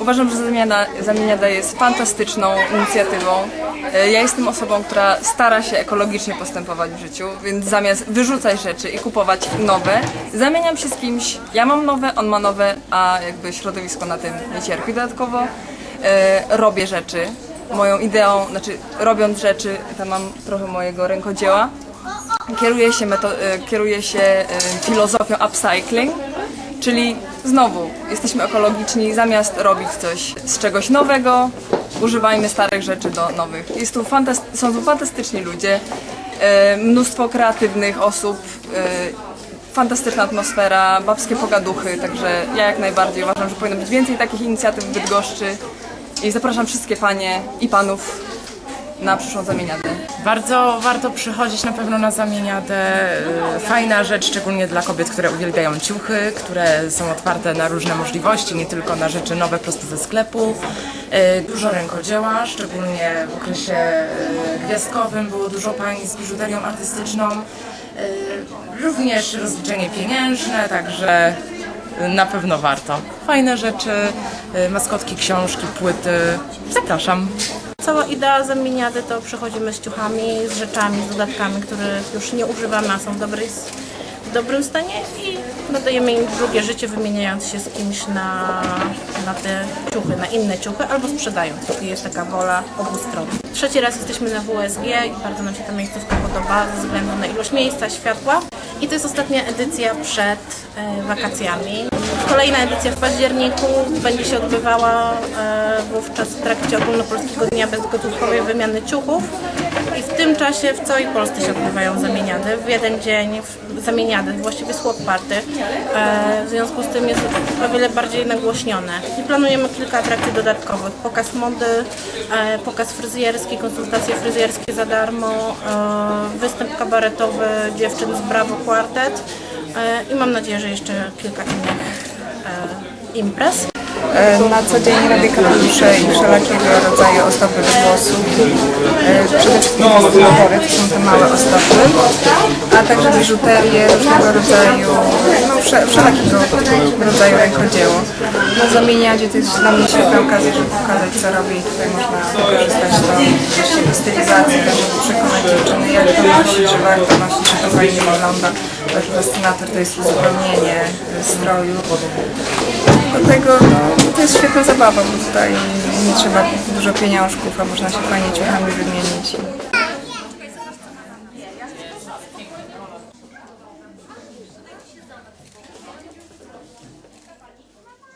Uważam, że zamiana, zamiana daje jest fantastyczną inicjatywą. E, ja jestem osobą, która stara się ekologicznie postępować w życiu, więc zamiast wyrzucać rzeczy i kupować nowe, zamieniam się z kimś. Ja mam nowe, on ma nowe, a jakby środowisko na tym nie cierpi. Dodatkowo e, robię rzeczy. Moją ideą, znaczy robiąc rzeczy, tam mam trochę mojego rękodzieła, Kieruję się, e, kieruję się e, filozofią upcycling, czyli znowu jesteśmy ekologiczni, zamiast robić coś z czegoś nowego, używajmy starych rzeczy do nowych. Jest tu są tu fantastyczni ludzie, e, mnóstwo kreatywnych osób, fantastyczna atmosfera, babskie pogaduchy, także ja jak najbardziej uważam, że powinno być więcej takich inicjatyw w Bydgoszczy i zapraszam wszystkie panie i panów na przyszłą zamieniadę. Bardzo warto przychodzić na pewno na zamieniadę. Y, Fajna rzecz, szczególnie dla kobiet, które uwielbiają ciuchy, które są otwarte na różne możliwości, nie tylko na rzeczy nowe prosto ze sklepu. Y, Dużo rękodzieła, szczególnie w okresie y, gwiazdkowym było dużo pań z biżuterią artystyczną. Również rozliczenie pieniężne, także na pewno warto. Fajne rzeczy, maskotki, książki, płyty. Zapraszam. Cała idea zamieniady to przychodzimy z ciuchami, z rzeczami, z dodatkami, których już nie używamy, a są w, dobrej, w dobrym stanie i nadajemy im drugie życie, wymieniając się z kimś na, na te ciuchy, na inne ciuchy, albo sprzedając, jeśli jest taka wola obu stron. Trzeci raz jesteśmy na WSG i bardzo nam się ta miejscówka podoba ze względu na ilość miejsca, światła. I to jest ostatnia edycja przed e, wakacjami. Kolejna edycja w październiku będzie się odbywała e, wówczas w trakcie ogólnopolskiego dnia bezgotówkowej wymiany ciuchów. I w tym czasie w całej Polsce się odbywają zamieniady. W jeden dzień zamieniady, właściwie swap party. E, w związku z tym jest o wiele bardziej nagłośnione. I planujemy kilka atrakcji dodatkowych. Pokaz mody, e, pokaz fryzjerski, konsultacje fryzjerskie za darmo, występ kabaretowy dziewczyn z Bravo Quartet i mam nadzieję, że jeszcze kilka innych e, imprez. E, Na co dzień robię kapelusze i wszelakiego rodzaju ozdoby do włosów. E, Przede wszystkim wory, to są te małe ozdoby, a także biżuterię różnego rodzaju, no wsze, wszelakiego rodzaju rękodzieło. Na zamieniadzie to jest dla mnie świetna okazja, żeby pokazać co robię i tutaj można wykorzystać stylizację, też żeby przekonać dziewczyny jak to nosić, że warto nosić, że to fajnie wygląda. Fascynator to jest uzupełnienie e, stroju. Do tego no, to jest świetna zabawa, bo tutaj nie trzeba dużo pieniążków, a można się fajnie ciuchami wymienić.